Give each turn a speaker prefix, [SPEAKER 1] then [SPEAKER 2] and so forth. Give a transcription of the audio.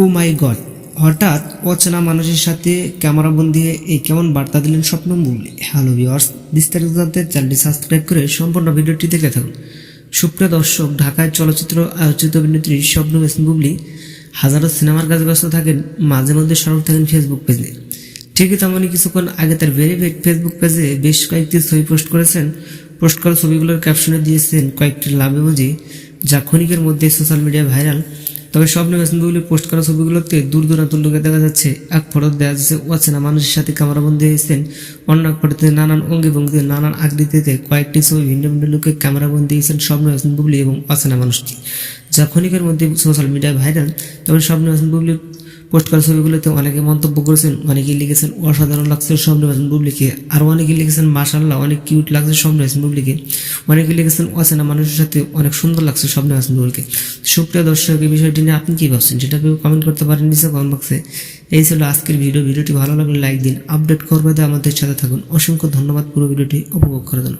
[SPEAKER 1] ও মাই god, হঠাৎ অচেনা মানুষের সাথে ক্যামেরা বন্দি হয়ে এই কেমন বার্তা দিলেন স্বপ্ন বুবলি হ্যালো ভিওয়ার্স বিস্তারিত জানতে চ্যানেলটি সাবস্ক্রাইব করে সম্পূর্ণ ভিডিওটি দেখে থাকুন। সুপ্রিয় দর্শক, ঢাকায় চলচ্চিত্র আয়োজিত অভিনেত্রী স্বপ্ন মেসিন বুবলি হাজারো সিনেমার কাজে ব্যস্ত থাকেন, মাঝে মধ্যে সরব থাকেন ফেসবুক পেজে ঠিকই তেমনই কিছুক্ষণ আগে তার ভেরিফাইড ফেসবুক পেজে বেশ কয়েকটি ছবি পোস্ট করেছেন। পোস্ট করা ছবিগুলোর ক্যাপশনে দিয়েছেন কয়েকটি লাভ ইমোজি যা ক্ষণিকের মধ্যে সোশ্যাল মিডিয়ায় ভাইরাল তবে স্বপ্ন নির্বাচনগুলি পোস্ট করা ছবিগুলোতে দূর দূরান্ত লোকে দেখা যাচ্ছে। এক ফটো দেখা যাচ্ছে অচেনা মানুষের সাথে ক্যামেরাবন্দি হয়েছেন। অন্য এক ফটোতে নানান অঙ্গি ভঙ্গিতে নানান আকৃতিতে কয়েকটি ছবি ভিন্ন ভিন্ন লোকে ক্যামেরাবন্দি হয়েছেন স্বপ্ন নির্বাচনগুলি এবং অচেনা মানুষটি। যা ক্ষণিকের মধ্যে সোশ্যাল মিডিয়ায় ভাইরাল, তবে স্বপ্ন মেসেন বুবলির পোস্ট করা ছবিগুলোতে অনেকে মন্তব্য করেছেন, অনেকেই লিখেছেন, অসাধারণ লাগছে স্বপ্ন হাসান বুবলিকে। আর অনেকে লিখেছেন মাশাল্লাহ অনেক কিউট লাগছে স্বপ্ন হাসান বুবলিকে। অনেকে লিখেছেন, অচেনা মানুষের সাথে অনেক সুন্দর লাগছে স্বপ্ন হাসান বুবলিকে। সুপ্রিয় দর্শক, এই বিষয়টি নিয়ে আপনি কী ভাবছেন, সেটা কেউ কমেন্ট করতে পারেন নিচে কমেন্ট বক্সে এই ছিল আজকের ভিডিও। ভিডিওটি ভালো লাগলে লাইক দিন আপডেট করবে আমাদের সাথে থাকুন। অসংখ্য ধন্যবাদ, পুরো ভিডিওটি উপভোগ করে দিন।